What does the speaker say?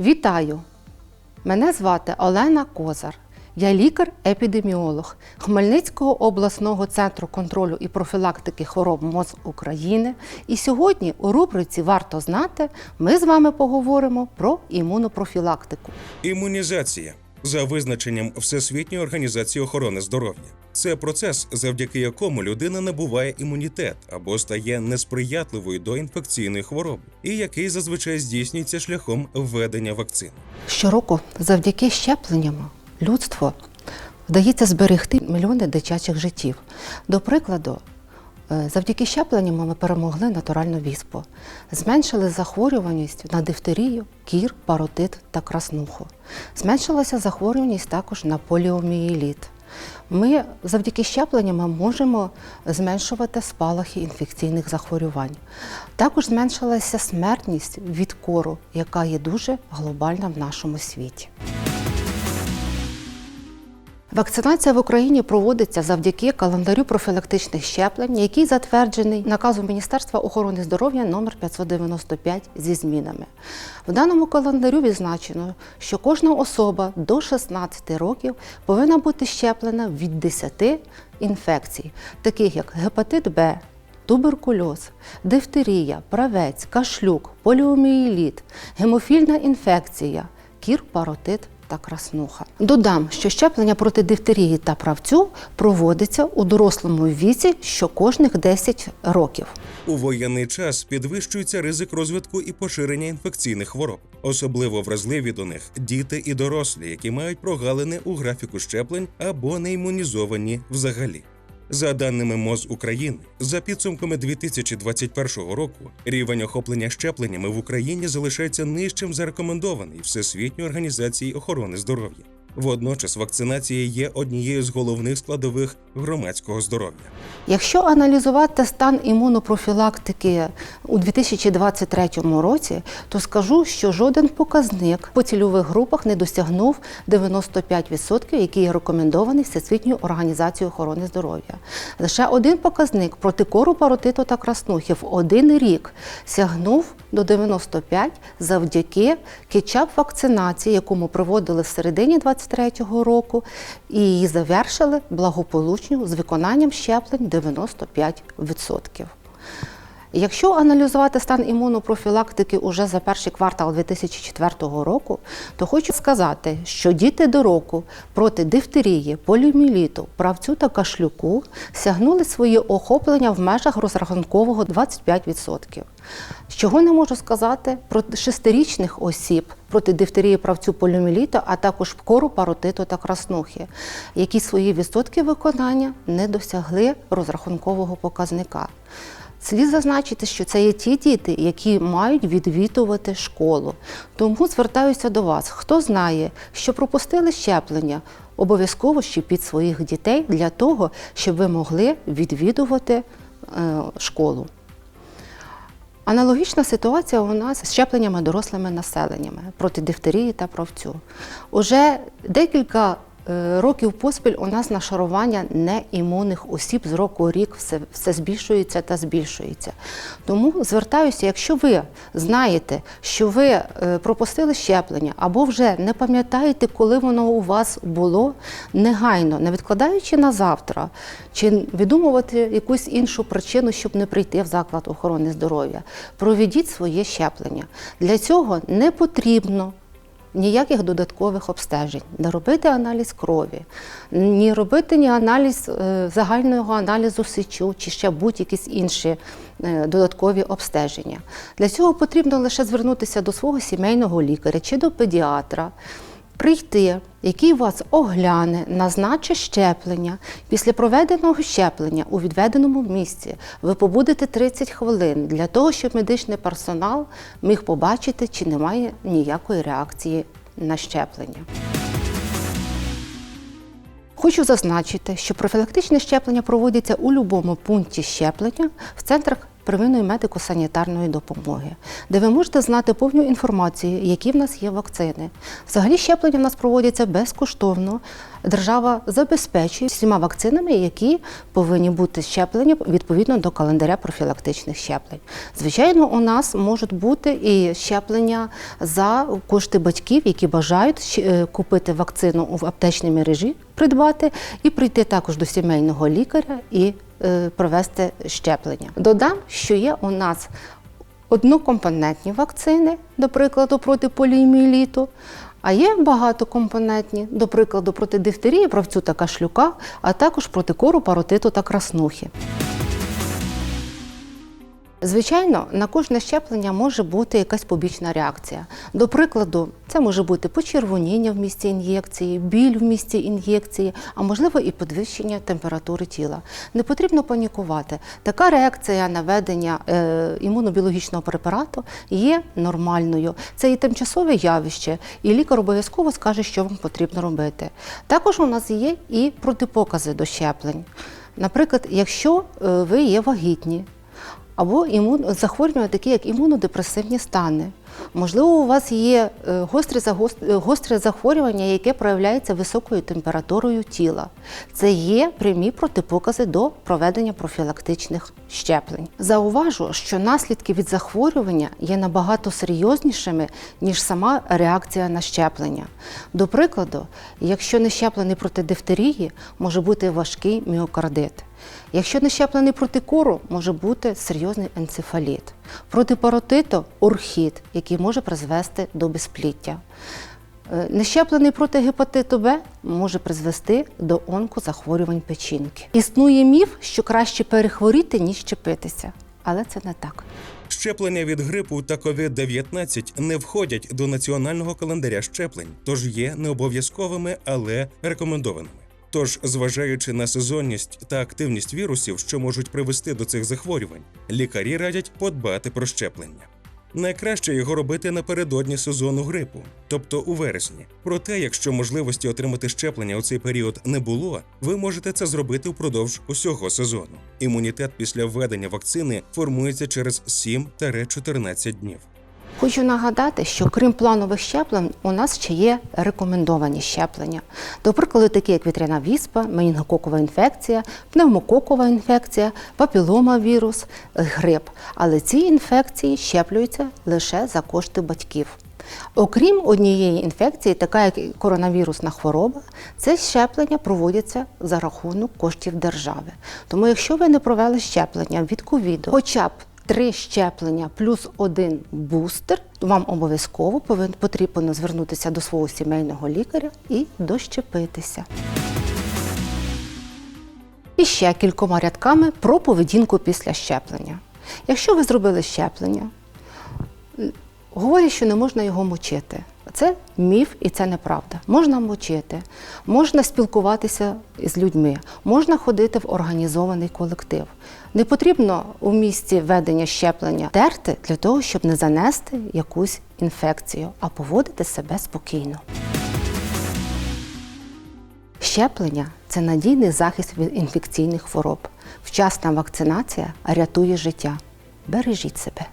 Вітаю! Мене звати Олена Козар. Я лікар-епідеміолог Хмельницького обласного центру контролю і профілактики хвороб МОЗ України. І сьогодні у рубриці Варто знати ми з вами поговоримо про імунопрофілактику. Імунізація за визначенням Всесвітньої організації охорони здоров'я. Це процес, завдяки якому людина набуває імунітет або стає несприятливою до інфекційної хвороби, і який зазвичай здійснюється шляхом введення вакцин. Щороку завдяки щепленням людство вдається зберегти мільйони дитячих життів. До прикладу, завдяки щепленням ми перемогли натуральну віспу, зменшили захворюваність на дифтерію, кір, паротит та краснуху. Зменшилася захворюваність також на поліомієліт. Ми завдяки щепленням можемо зменшувати спалахи інфекційних захворювань. Також зменшилася смертність від кору, яка є дуже глобальна в нашому світі. Вакцинація в Україні проводиться завдяки календарю профілактичних щеплень, який затверджений наказом Міністерства охорони здоров'я номер 595 зі змінами. В даному календарю відзначено, що кожна особа до 16 років повинна бути щеплена від 10 інфекцій, таких як гепатит Б, туберкульоз, дифтерія, правець, кашлюк, поліомієліт, гемофільна інфекція, кір, паротит та краснуха. Додам, що щеплення проти дифтерії та правцю проводиться у дорослому віці щокожних 10 років. У воєнний час підвищується ризик розвитку і поширення інфекційних хвороб. Особливо вразливі до них діти і дорослі, які мають прогалини у графіку щеплень або не імунізовані взагалі. За даними МОЗ України, за підсумками 2021 року, рівень охоплення щепленнями в Україні залишається нижчим за рекомендований Всесвітньої організації охорони здоров'я. Водночас вакцинація є однією з головних складових громадського здоров'я. Якщо аналізувати стан імунопрофілактики у 2023 році, то скажу, що жоден показник по цільових групах не досягнув 95%, який є рекомендований Всесвітньою організацією охорони здоров'я. Лише один показник проти кору, паротиту та краснухи в один рік сягнув до 95 завдяки кетчап вакцинації, яку ми проводили в середині 23-го року, і її завершили благополучно з виконанням щеплень 95%. Якщо аналізувати стан імунопрофілактики уже за перший квартал 2004 року, то хочу сказати, що діти до року проти дифтерії, поліоміеліту, правцю та кашлюку сягнули свої охоплення в межах розрахункового 25%. Чого не можу сказати про шестирічних осіб проти дифтерії, правцю, поліоміеліту, а також кору, паротиту та краснухи, які свої відсотки виконання не досягли розрахункового показника. Слід зазначити, що це є ті діти, які мають відвідувати школу. Тому звертаюся до вас, хто знає, що пропустили щеплення, обов'язково щепіть своїх дітей для того, щоб ви могли відвідувати е, школу. Аналогічна ситуація у нас з щепленнями дорослими населеннями проти дифтерії та правцю. Уже декілька років поспіль у нас нашарування неімунних осіб з року в рік все, все збільшується та збільшується. Тому звертаюся, якщо ви знаєте, що ви е, пропустили щеплення або вже не пам'ятаєте, коли воно у вас було, негайно, не відкладаючи на завтра, чи видумувати якусь іншу причину, щоб не прийти в заклад охорони здоров'я, проведіть своє щеплення. Для цього не потрібно ніяких додаткових обстежень, не робити аналіз крові, ні робити ні аналіз е, загального аналізу сечу чи ще будь-якісь інші е, додаткові обстеження. Для цього потрібно лише звернутися до свого сімейного лікаря чи до педіатра. Прийти, який вас огляне, назначить щеплення. Після проведеного щеплення у відведеному місці ви побудете 30 хвилин для того, щоб медичний персонал міг побачити, чи немає ніякої реакції на щеплення. Хочу зазначити, що профілактичне щеплення проводиться у будь-якому пункті щеплення в центрах первинної медико-санітарної допомоги, де ви можете знати повну інформацію, які в нас є вакцини. Взагалі щеплення в нас проводяться безкоштовно. Держава забезпечує всіма вакцинами, які повинні бути щеплені відповідно до календаря профілактичних щеплень. Звичайно, у нас можуть бути і щеплення за кошти батьків, які бажають е, купити вакцину в аптечній мережі, придбати і прийти також до сімейного лікаря і провести щеплення. Додам, що є у нас однокомпонентні вакцини, до прикладу, проти поліоміеліту, а є багатокомпонентні, до прикладу, проти дифтерії, правцю та кашлюка, а також проти кору, паротиту та краснухи. Звичайно, на кожне щеплення може бути якась побічна реакція. До прикладу, це може бути почервоніння в місці ін'єкції, біль в місці ін'єкції, а можливо і підвищення температури тіла. Не потрібно панікувати. Така реакція на введення е, імунобіологічного препарату є нормальною. Це і тимчасове явище, і лікар обов'язково скаже, що вам потрібно робити. Також у нас є і протипокази до щеплень. Наприклад, якщо е, ви є вагітні, або імун... захворювання, такі як імунодепресивні стани. Можливо, у вас є е, гостре, е, гостре захворювання, яке проявляється високою температурою тіла. Це є прямі протипокази до проведення профілактичних щеплень. Зауважу, що наслідки від захворювання є набагато серйознішими, ніж сама реакція на щеплення. До прикладу, якщо не щеплений проти дифтерії, може бути важкий міокардит. Якщо не щеплений проти кору, може бути серйозний енцефаліт. Проти паротиту який може призвести до безпліття. Е, Нещеплений проти гепатиту Б може призвести до онкозахворювань печінки. Існує міф, що краще перехворіти, ніж щепитися, але це не так. Щеплення від грипу та COVID-19 не входять до національного календаря щеплень, тож є не обов'язковими, але рекомендованими. Тож, зважаючи на сезонність та активність вірусів, що можуть привести до цих захворювань, лікарі радять подбати про щеплення. Найкраще його робити напередодні сезону грипу, тобто у вересні. Проте, якщо можливості отримати щеплення у цей період не було, ви можете це зробити впродовж усього сезону. Імунітет після введення вакцини формується через 7-14 днів. Хочу нагадати, що крім планових щеплень, у нас ще є рекомендовані щеплення. До прикладу, такі як вітряна віспа, менінгококова інфекція, пневмококова інфекція, папіломавірус, грип. Але ці інфекції щеплюються лише за кошти батьків. Окрім однієї інфекції, така як коронавірусна хвороба, це щеплення проводяться за рахунок коштів держави. Тому, якщо ви не провели щеплення від ковіду, хоча б три щеплення плюс один бустер, вам обов'язково потрібно звернутися до свого сімейного лікаря і дощепитися. І ще кількома рядками про поведінку після щеплення. Якщо ви зробили щеплення, Говорять, що не можна його мочити. Це міф і це неправда. Можна мочити, можна спілкуватися з людьми, можна ходити в організований колектив. Не потрібно у місці ведення щеплення терти для того, щоб не занести якусь інфекцію, а поводити себе спокійно. Щеплення це надійний захист від інфекційних хвороб. Вчасна вакцинація рятує життя. Бережіть себе.